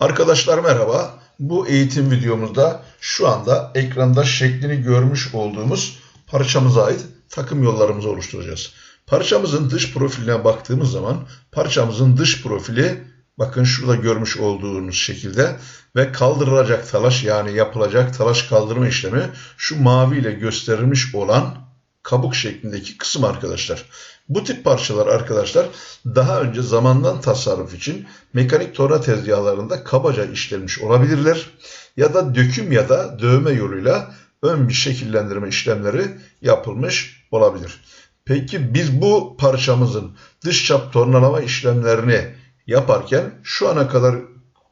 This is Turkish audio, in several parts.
Arkadaşlar merhaba. Bu eğitim videomuzda şu anda ekranda şeklini görmüş olduğumuz parçamıza ait takım yollarımızı oluşturacağız. Parçamızın dış profiline baktığımız zaman parçamızın dış profili bakın şurada görmüş olduğunuz şekilde ve kaldırılacak talaş yani yapılacak talaş kaldırma işlemi şu mavi ile gösterilmiş olan kabuk şeklindeki kısım arkadaşlar. Bu tip parçalar arkadaşlar daha önce zamandan tasarruf için mekanik torna tezgahlarında kabaca işlenmiş olabilirler. Ya da döküm ya da dövme yoluyla ön bir şekillendirme işlemleri yapılmış olabilir. Peki biz bu parçamızın dış çap tornalama işlemlerini yaparken şu ana kadar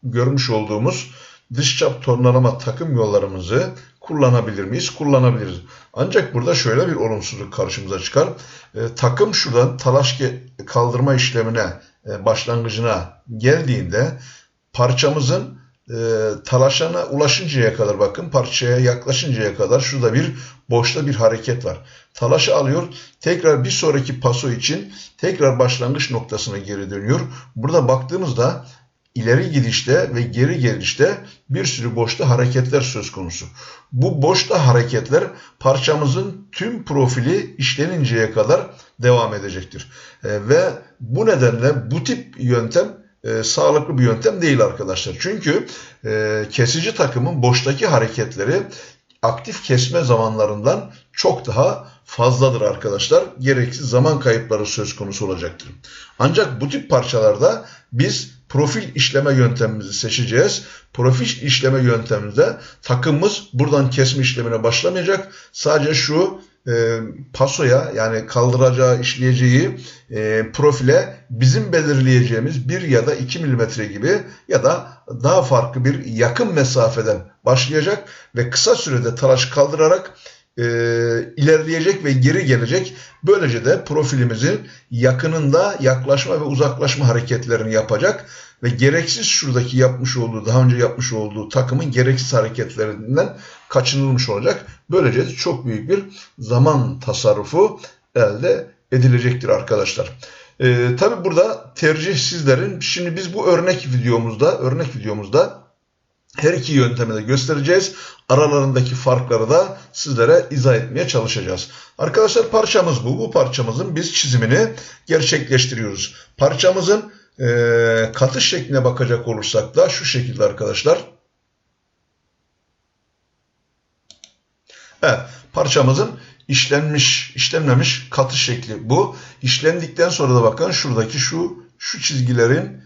görmüş olduğumuz dış çap tornalama takım yollarımızı kullanabilir miyiz? Kullanabiliriz. Ancak burada şöyle bir olumsuzluk karşımıza çıkar. E, takım şuradan talaş kaldırma işlemine e, başlangıcına geldiğinde parçamızın e, talaşana ulaşıncaya kadar bakın parçaya yaklaşıncaya kadar şurada bir boşta bir hareket var. Talaşı alıyor tekrar bir sonraki paso için tekrar başlangıç noktasına geri dönüyor. Burada baktığımızda ileri gidişte ve geri gelişte bir sürü boşta hareketler söz konusu. Bu boşta hareketler parçamızın tüm profili işleninceye kadar devam edecektir. E, ve bu nedenle bu tip yöntem e, sağlıklı bir yöntem değil arkadaşlar. Çünkü e, kesici takımın boştaki hareketleri aktif kesme zamanlarından çok daha fazladır arkadaşlar. Gereksiz zaman kayıpları söz konusu olacaktır. Ancak bu tip parçalarda biz profil işleme yöntemimizi seçeceğiz. Profil işleme yöntemimizde takımımız buradan kesme işlemine başlamayacak. Sadece şu e, pasoya yani kaldıracağı, işleyeceği e, profile bizim belirleyeceğimiz 1 ya da 2 milimetre gibi ya da daha farklı bir yakın mesafeden başlayacak ve kısa sürede talaş kaldırarak e, ilerleyecek ve geri gelecek. Böylece de profilimizin yakınında yaklaşma ve uzaklaşma hareketlerini yapacak ve gereksiz şuradaki yapmış olduğu, daha önce yapmış olduğu takımın gereksiz hareketlerinden kaçınılmış olacak. Böylece çok büyük bir zaman tasarrufu elde edilecektir arkadaşlar. Ee, Tabi burada tercih sizlerin. Şimdi biz bu örnek videomuzda, örnek videomuzda her iki yöntemi de göstereceğiz. Aralarındaki farkları da sizlere izah etmeye çalışacağız. Arkadaşlar parçamız bu. Bu parçamızın biz çizimini gerçekleştiriyoruz. Parçamızın e, katış şekline bakacak olursak da şu şekilde arkadaşlar. Evet parçamızın işlenmiş, işlenmemiş katı şekli bu. İşlendikten sonra da bakın şuradaki şu şu çizgilerin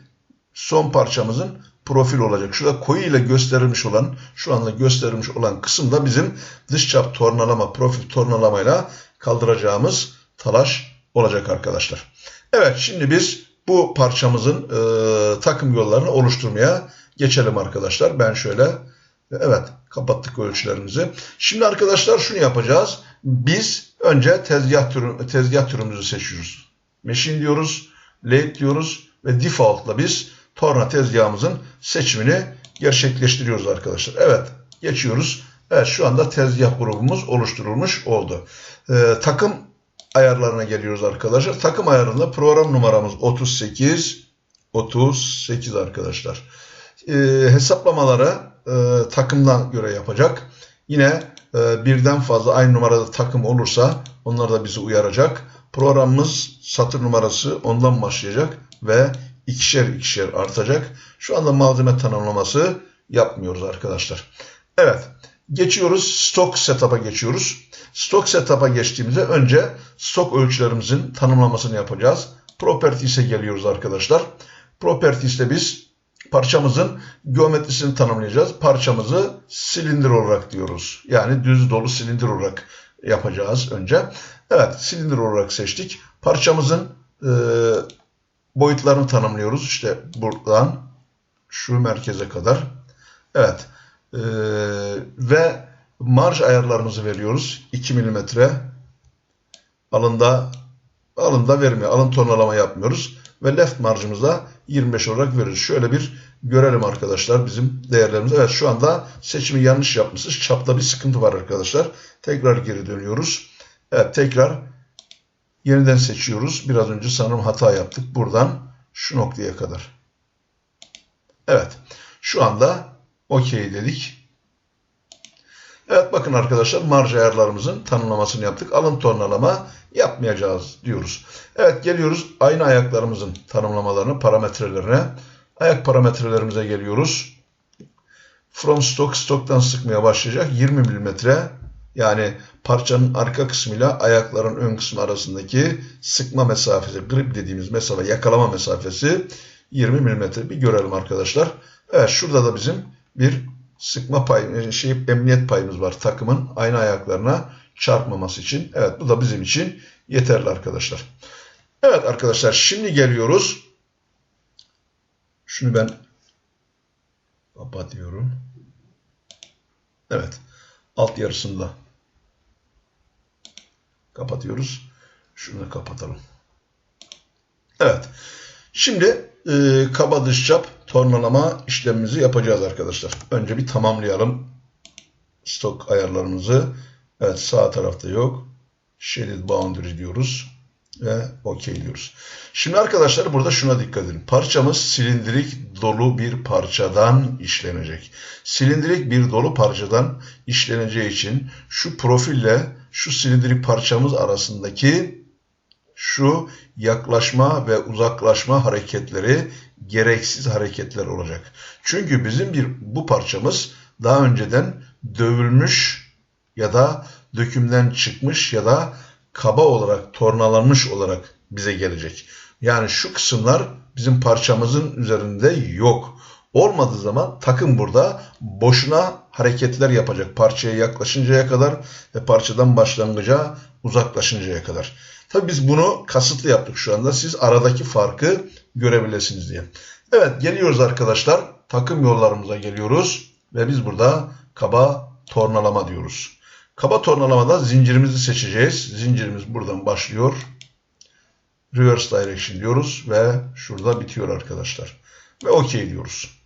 son parçamızın profil olacak. Şurada koyu ile gösterilmiş olan, şu anda gösterilmiş olan kısımda bizim dış çap tornalama, profil tornalamayla kaldıracağımız talaş olacak arkadaşlar. Evet şimdi biz bu parçamızın e, takım yollarını oluşturmaya geçelim arkadaşlar. Ben şöyle evet kapattık ölçülerimizi. Şimdi arkadaşlar şunu yapacağız. Biz önce tezgah, türü, tezgah türümüzü seçiyoruz. Machine diyoruz, lathe diyoruz ve default'la biz torna tezgahımızın seçimini gerçekleştiriyoruz arkadaşlar. Evet geçiyoruz. Evet şu anda tezgah grubumuz oluşturulmuş oldu. Ee, takım ayarlarına geliyoruz arkadaşlar. Takım ayarında program numaramız 38 38 arkadaşlar. Ee, hesaplamaları e, takımdan göre yapacak. Yine e, birden fazla aynı numarada takım olursa onlar da bizi uyaracak. Programımız satır numarası ondan başlayacak ve ikişer ikişer artacak. Şu anda malzeme tanımlaması yapmıyoruz arkadaşlar. Evet. Geçiyoruz. Stok setup'a geçiyoruz. Stok setup'a geçtiğimizde önce stok ölçülerimizin tanımlamasını yapacağız. Properties'e geliyoruz arkadaşlar. Properties'te biz parçamızın geometrisini tanımlayacağız. Parçamızı silindir olarak diyoruz. Yani düz dolu silindir olarak yapacağız önce. Evet silindir olarak seçtik. Parçamızın e, boyutlarını tanımlıyoruz. İşte buradan şu merkeze kadar. Evet. Ee, ve marj ayarlarımızı veriyoruz. 2 mm alında alında vermiyor. Alın tonlama yapmıyoruz. Ve left marjımızda 25 olarak veririz. Şöyle bir görelim arkadaşlar bizim değerlerimizi. Evet şu anda seçimi yanlış yapmışız. Çapta bir sıkıntı var arkadaşlar. Tekrar geri dönüyoruz. Evet tekrar Yeniden seçiyoruz. Biraz önce sanırım hata yaptık. Buradan şu noktaya kadar. Evet. Şu anda okey dedik. Evet bakın arkadaşlar marj ayarlarımızın tanımlamasını yaptık. Alın tonlama yapmayacağız diyoruz. Evet geliyoruz aynı ayaklarımızın tanımlamalarını, parametrelerine. Ayak parametrelerimize geliyoruz. From stock, stock'tan sıkmaya başlayacak 20 mm. Yani parçanın arka kısmıyla ayakların ön kısmı arasındaki sıkma mesafesi, grip dediğimiz mesafe, yakalama mesafesi 20 mm. Bir görelim arkadaşlar. Evet şurada da bizim bir sıkma pay, şey, emniyet payımız var takımın aynı ayaklarına çarpmaması için. Evet bu da bizim için yeterli arkadaşlar. Evet arkadaşlar şimdi geliyoruz. Şunu ben kapatıyorum. Evet. Alt yarısında kapatıyoruz. Şunu da kapatalım. Evet. Şimdi e, kaba dış çap tornalama işlemimizi yapacağız arkadaşlar. Önce bir tamamlayalım stok ayarlarımızı. Evet sağ tarafta yok. Shaded boundary diyoruz ve OK diyoruz. Şimdi arkadaşlar burada şuna dikkat edin. Parçamız silindirik dolu bir parçadan işlenecek. Silindirik bir dolu parçadan işleneceği için şu profille şu silindirik parçamız arasındaki şu yaklaşma ve uzaklaşma hareketleri gereksiz hareketler olacak. Çünkü bizim bir bu parçamız daha önceden dövülmüş ya da dökümden çıkmış ya da kaba olarak tornalanmış olarak bize gelecek. Yani şu kısımlar bizim parçamızın üzerinde yok. Olmadığı zaman takım burada boşuna hareketler yapacak. Parçaya yaklaşıncaya kadar ve parçadan başlangıca uzaklaşıncaya kadar. Tabi biz bunu kasıtlı yaptık şu anda. Siz aradaki farkı görebilirsiniz diye. Evet geliyoruz arkadaşlar. Takım yollarımıza geliyoruz. Ve biz burada kaba tornalama diyoruz. Kaba tornalamada zincirimizi seçeceğiz. Zincirimiz buradan başlıyor. Reverse direction diyoruz ve şurada bitiyor arkadaşlar. Ve OK diyoruz.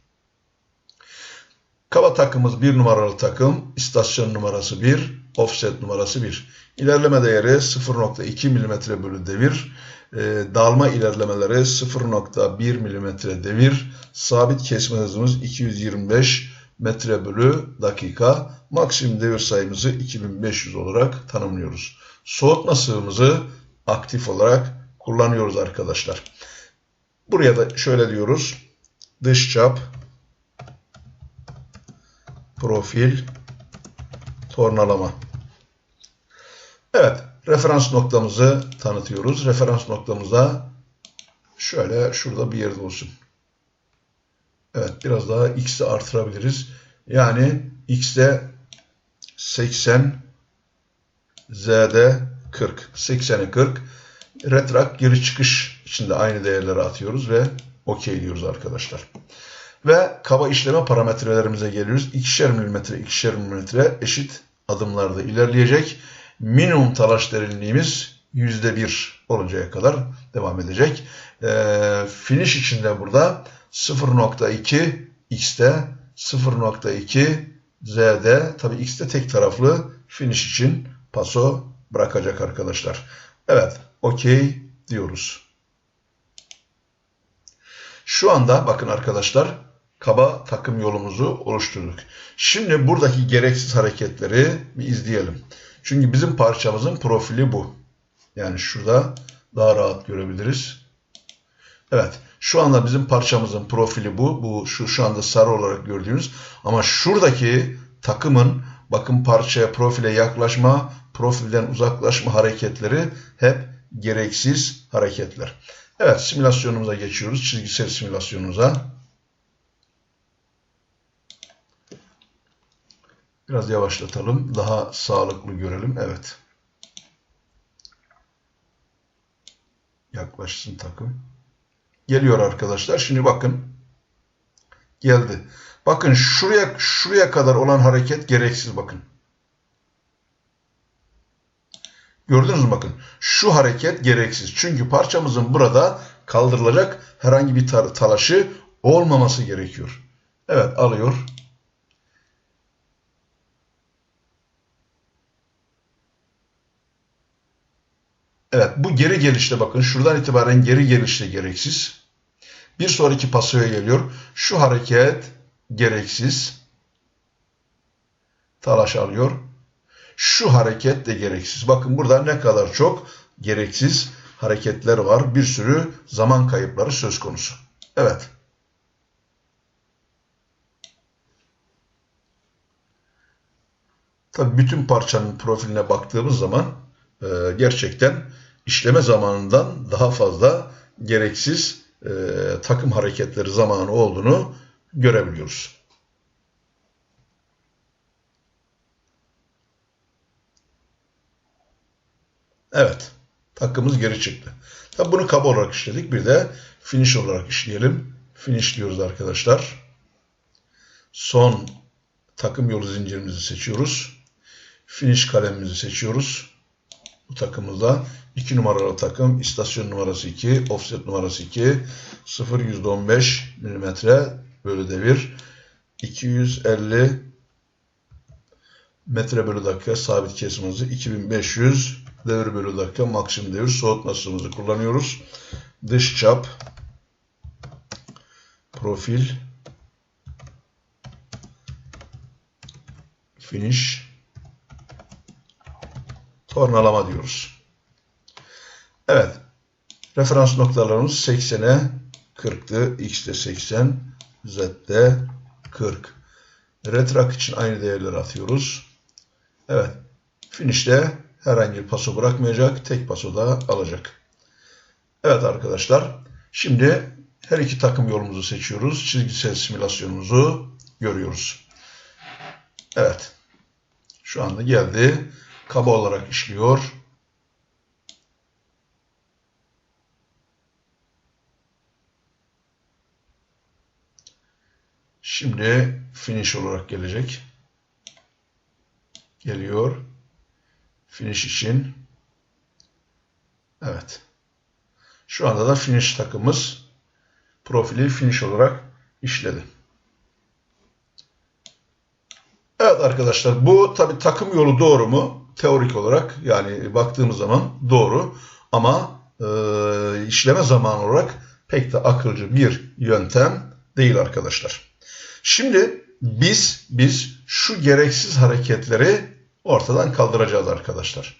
Kaba takımız bir numaralı takım. istasyon numarası 1. Offset numarası 1. İlerleme değeri 0.2 mm bölü devir. E, dalma ilerlemeleri 0.1 mm devir. Sabit kesme hızımız 225 metre bölü dakika. Maksimum devir sayımızı 2500 olarak tanımlıyoruz. Soğutma sığımızı aktif olarak kullanıyoruz arkadaşlar. Buraya da şöyle diyoruz. Dış çap, profil, tornalama. Evet, referans noktamızı tanıtıyoruz. Referans noktamızda şöyle şurada bir yerde olsun. Evet, biraz daha x'i artırabiliriz. Yani x'de 80, z'de 40. 80'e 40. Retrak geri çıkış içinde aynı değerleri atıyoruz ve OK diyoruz arkadaşlar. Ve kaba işleme parametrelerimize geliyoruz. 2'şer milimetre, 2'şer milimetre eşit adımlarda ilerleyecek. Minimum talaş derinliğimiz %1 oluncaya kadar devam edecek. E, finish içinde burada 0.2 x'te 0.2 z'de tabi x'te tek taraflı finish için paso bırakacak arkadaşlar. Evet okey diyoruz. Şu anda bakın arkadaşlar kaba takım yolumuzu oluşturduk. Şimdi buradaki gereksiz hareketleri bir izleyelim. Çünkü bizim parçamızın profili bu. Yani şurada daha rahat görebiliriz. Evet. Şu anda bizim parçamızın profili bu. Bu şu şu anda sarı olarak gördüğünüz. Ama şuradaki takımın bakın parçaya profile yaklaşma, profilden uzaklaşma hareketleri hep gereksiz hareketler. Evet simülasyonumuza geçiyoruz. Çizgisel simülasyonumuza. Biraz yavaşlatalım. Daha sağlıklı görelim. Evet. Yaklaşsın takım. Geliyor arkadaşlar. Şimdi bakın. Geldi. Bakın şuraya şuraya kadar olan hareket gereksiz bakın. Gördünüz mü bakın. Şu hareket gereksiz. Çünkü parçamızın burada kaldırılacak herhangi bir talaşı olmaması gerekiyor. Evet alıyor. Evet bu geri gelişte bakın şuradan itibaren geri gelişte gereksiz. Bir sonraki pasoya geliyor. Şu hareket gereksiz. Talaş alıyor. Şu hareket de gereksiz. Bakın burada ne kadar çok gereksiz hareketler var. Bir sürü zaman kayıpları söz konusu. Evet. Tabii bütün parçanın profiline baktığımız zaman e, gerçekten işleme zamanından daha fazla gereksiz e, takım hareketleri zamanı olduğunu görebiliyoruz. Evet. Takımız geri çıktı. Tabi bunu kaba olarak işledik. Bir de finish olarak işleyelim. Finish diyoruz arkadaşlar. Son takım yolu zincirimizi seçiyoruz. Finish kalemimizi seçiyoruz. Bu takımızda 2 numaralı takım, istasyon numarası 2, offset numarası 2, 0 115 mm bölü devir, 250 metre bölü dakika sabit kesim hızı, 2500 devir bölü dakika maksimum devir soğutma ısımızı kullanıyoruz. Dış çap, profil, finish, tornalama diyoruz. Evet. Referans noktalarımız 80'e 40'tı. X'de 80, Z'de 40. Retrak için aynı değerleri atıyoruz. Evet. Finish'te herhangi bir paso bırakmayacak. Tek paso da alacak. Evet arkadaşlar. Şimdi her iki takım yolumuzu seçiyoruz. Çizgisel simülasyonumuzu görüyoruz. Evet. Şu anda geldi. Kaba olarak işliyor. Şimdi finish olarak gelecek. Geliyor. Finish için. Evet. Şu anda da finish takımız profili finish olarak işledi. Evet arkadaşlar bu tabi takım yolu doğru mu? Teorik olarak yani baktığımız zaman doğru ama e, işleme zamanı olarak pek de akılcı bir yöntem değil arkadaşlar. Şimdi biz biz şu gereksiz hareketleri ortadan kaldıracağız arkadaşlar.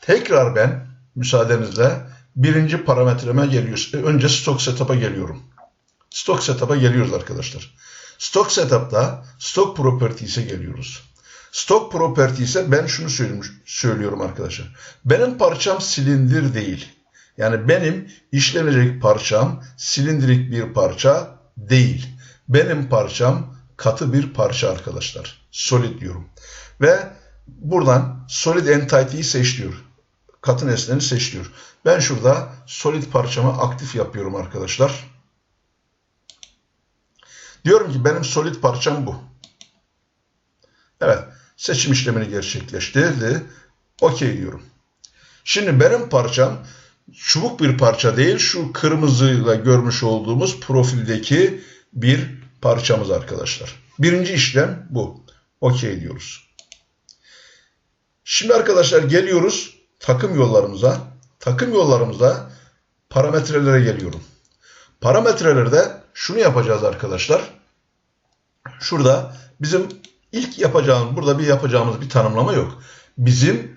Tekrar ben müsaadenizle birinci parametreme geliyoruz. Önce stock setup'a geliyorum. Stock setup'a geliyoruz arkadaşlar. Stock setup'ta stock properties'e geliyoruz. Stock properties'e ben şunu söylüyorum arkadaşlar. Benim parçam silindir değil. Yani benim işlenecek parçam silindirik bir parça değil. Benim parçam katı bir parça arkadaşlar. Solid diyorum. Ve buradan solid entity'yi seç diyor. Katı nesneni seç diyor. Ben şurada solid parçamı aktif yapıyorum arkadaşlar. Diyorum ki benim solid parçam bu. Evet. Seçim işlemini gerçekleştirdi. Okey diyorum. Şimdi benim parçam çubuk bir parça değil. Şu kırmızıyla görmüş olduğumuz profildeki bir parçamız arkadaşlar. Birinci işlem bu. Okey diyoruz. Şimdi arkadaşlar geliyoruz takım yollarımıza. Takım yollarımıza parametrelere geliyorum. Parametrelerde şunu yapacağız arkadaşlar. Şurada bizim ilk yapacağımız, burada bir yapacağımız bir tanımlama yok. Bizim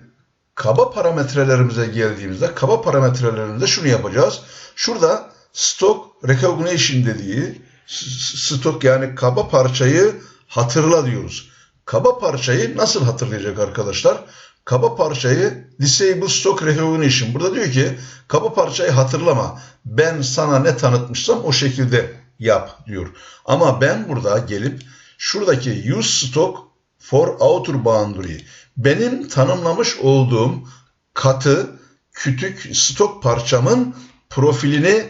kaba parametrelerimize geldiğimizde, kaba parametrelerimizde şunu yapacağız. Şurada stock recognition dediği stok yani kaba parçayı hatırla diyoruz. Kaba parçayı nasıl hatırlayacak arkadaşlar? Kaba parçayı disable stock recognition. Burada diyor ki kaba parçayı hatırlama. Ben sana ne tanıtmışsam o şekilde yap diyor. Ama ben burada gelip şuradaki use stock for outer boundary benim tanımlamış olduğum katı kütük stok parçamın profilini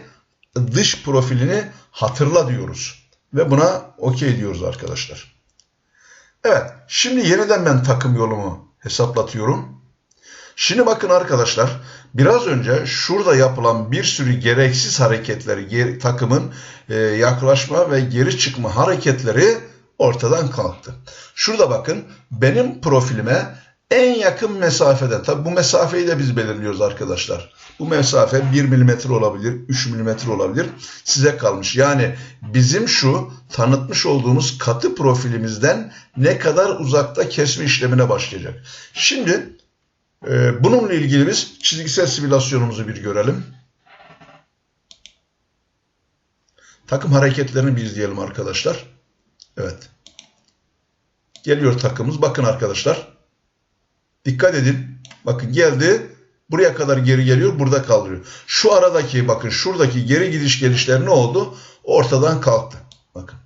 dış profilini hatırla diyoruz. Ve buna okey diyoruz arkadaşlar. Evet şimdi yeniden ben takım yolumu hesaplatıyorum. Şimdi bakın arkadaşlar biraz önce şurada yapılan bir sürü gereksiz hareketleri takımın e, yaklaşma ve geri çıkma hareketleri ortadan kalktı. Şurada bakın benim profilime en yakın mesafeden, tabi bu mesafeyi de biz belirliyoruz arkadaşlar. Bu mesafe 1 milimetre olabilir, 3 milimetre olabilir. Size kalmış. Yani bizim şu tanıtmış olduğumuz katı profilimizden ne kadar uzakta kesme işlemine başlayacak. Şimdi e, bununla ilgili biz çizgisel simülasyonumuzu bir görelim. Takım hareketlerini bir izleyelim arkadaşlar. Evet. Geliyor takımımız. Bakın arkadaşlar. Dikkat edin. Bakın geldi. Buraya kadar geri geliyor. Burada kalıyor. Şu aradaki bakın şuradaki geri gidiş gelişler ne oldu? Ortadan kalktı. Bakın.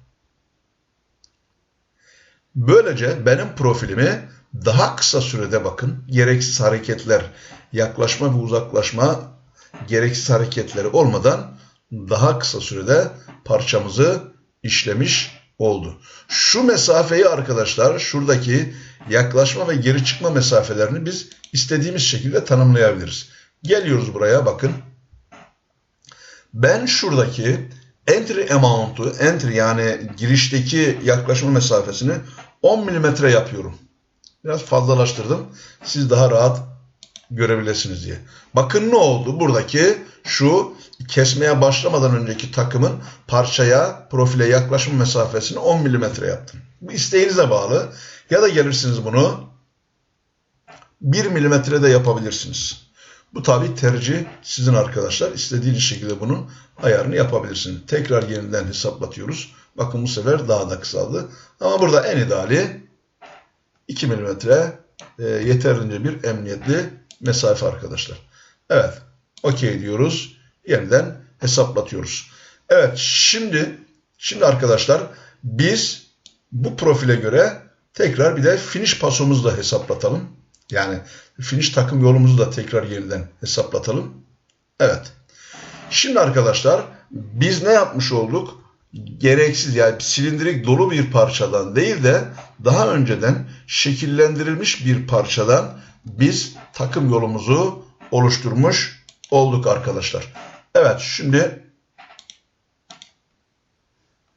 Böylece benim profilimi daha kısa sürede bakın gereksiz hareketler, yaklaşma ve uzaklaşma gereksiz hareketleri olmadan daha kısa sürede parçamızı işlemiş oldu. Şu mesafeyi arkadaşlar şuradaki yaklaşma ve geri çıkma mesafelerini biz istediğimiz şekilde tanımlayabiliriz. Geliyoruz buraya bakın. Ben şuradaki entry amount'u, entry yani girişteki yaklaşma mesafesini 10 mm yapıyorum. Biraz fazlalaştırdım. Siz daha rahat görebilirsiniz diye. Bakın ne oldu? Buradaki şu kesmeye başlamadan önceki takımın parçaya, profile yaklaşım mesafesini 10 mm yaptım. Bu isteğinize bağlı. Ya da gelirsiniz bunu 1 mm de yapabilirsiniz. Bu tabi tercih sizin arkadaşlar. İstediğiniz şekilde bunun ayarını yapabilirsiniz. Tekrar yeniden hesaplatıyoruz. Bakın bu sefer daha da kısaldı. Ama burada en ideali 2 mm e, yeterince bir emniyetli mesafe arkadaşlar. Evet. Okey diyoruz. Yeniden hesaplatıyoruz. Evet. Şimdi şimdi arkadaşlar biz bu profile göre tekrar bir de finish pasomuzu da hesaplatalım. Yani finish takım yolumuzu da tekrar yeniden hesaplatalım. Evet. Şimdi arkadaşlar biz ne yapmış olduk? Gereksiz yani silindirik dolu bir parçadan değil de daha önceden şekillendirilmiş bir parçadan biz takım yolumuzu oluşturmuş olduk arkadaşlar. Evet şimdi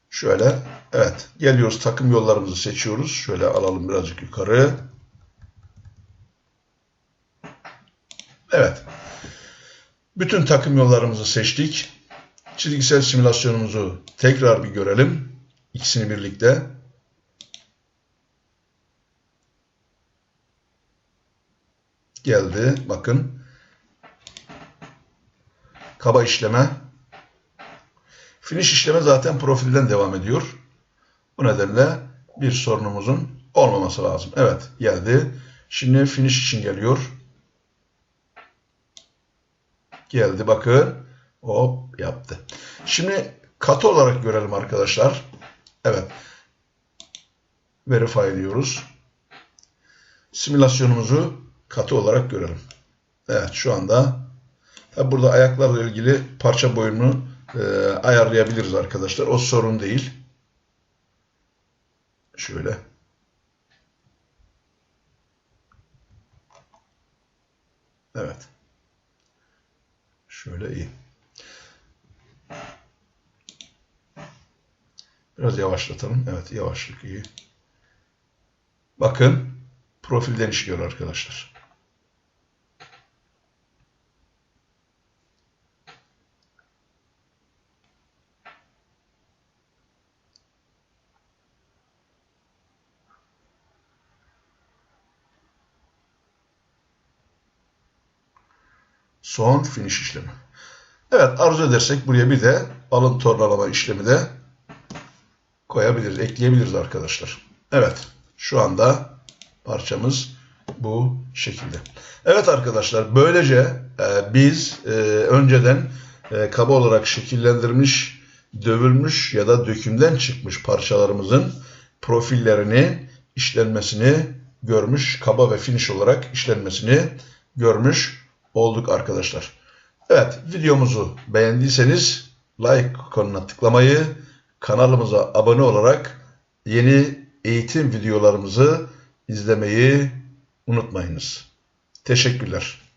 şöyle evet geliyoruz takım yollarımızı seçiyoruz. Şöyle alalım birazcık yukarı. Evet. Bütün takım yollarımızı seçtik. Çizgisel simülasyonumuzu tekrar bir görelim. İkisini birlikte. Geldi. Bakın. Kaba işleme. Finish işleme zaten profilden devam ediyor. Bu nedenle bir sorunumuzun olmaması lazım. Evet geldi. Şimdi finish için geliyor. Geldi bakın. Hop yaptı. Şimdi katı olarak görelim arkadaşlar. Evet. Verify diyoruz. Simülasyonumuzu katı olarak görelim. Evet şu anda burada ayaklarla ilgili parça boyunu e, ayarlayabiliriz arkadaşlar. O sorun değil. Şöyle. Evet. Şöyle iyi. Biraz yavaşlatalım. Evet yavaşlık iyi. Bakın profilden işliyor arkadaşlar. Son finish işlemi. Evet arzu edersek buraya bir de alın tornalama işlemi de koyabiliriz, ekleyebiliriz arkadaşlar. Evet şu anda parçamız bu şekilde. Evet arkadaşlar böylece e, biz e, önceden e, kaba olarak şekillendirilmiş, dövülmüş ya da dökümden çıkmış parçalarımızın profillerini, işlenmesini görmüş, kaba ve finish olarak işlenmesini görmüş olduk arkadaşlar. Evet videomuzu beğendiyseniz like konuna tıklamayı, kanalımıza abone olarak yeni eğitim videolarımızı izlemeyi unutmayınız. Teşekkürler.